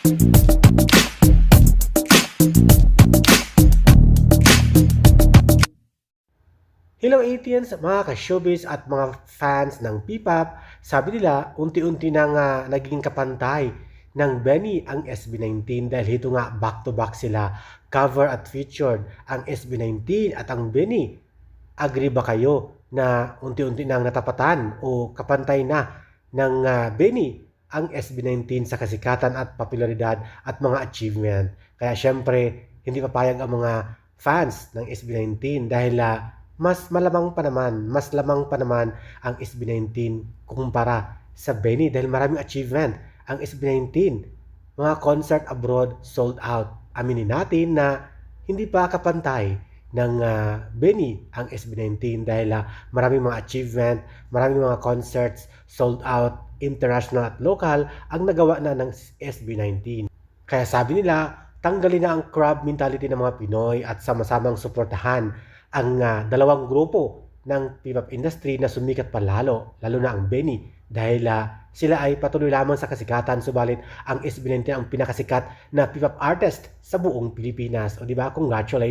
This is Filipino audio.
Hello Atians, mga ka-showbiz at mga fans ng P-pop. Sabi nila, unti-unti nang ah, naging kapantay ng Benny ang SB19 dahil ito nga back-to-back sila, cover at featured ang SB19 at ang Benny. Agree ba kayo na unti-unti nang natapatan o kapantay na ng ah, Benny ang SB19 sa kasikatan at popularidad at mga achievement? Kaya syempre, hindi papayag ang mga fans ng SB19 dahil ah, mas malamang pa naman, mas lamang pa naman ang SB19 kumpara sa Benny dahil maraming achievement ang SB19. Mga concert abroad sold out. Aminin natin na hindi pa kapantay ng ah, Benny ang SB19 dahil ah, maraming mga achievement, maraming mga concerts sold out international at local ang nagawa na ng SB19. Kaya sabi nila, tanggalin na ang crab mentality ng mga Pinoy at sama-samang suportahan ang ah, dalawang grupo ng P-pop industry na sumikat pa lalo, na ang Benny dahil ah, sila ay patuloy lamang sa kasikatan subalit ang SB19 ang pinakasikat na P-pop artist sa buong Pilipinas. O di ba? Congratulations!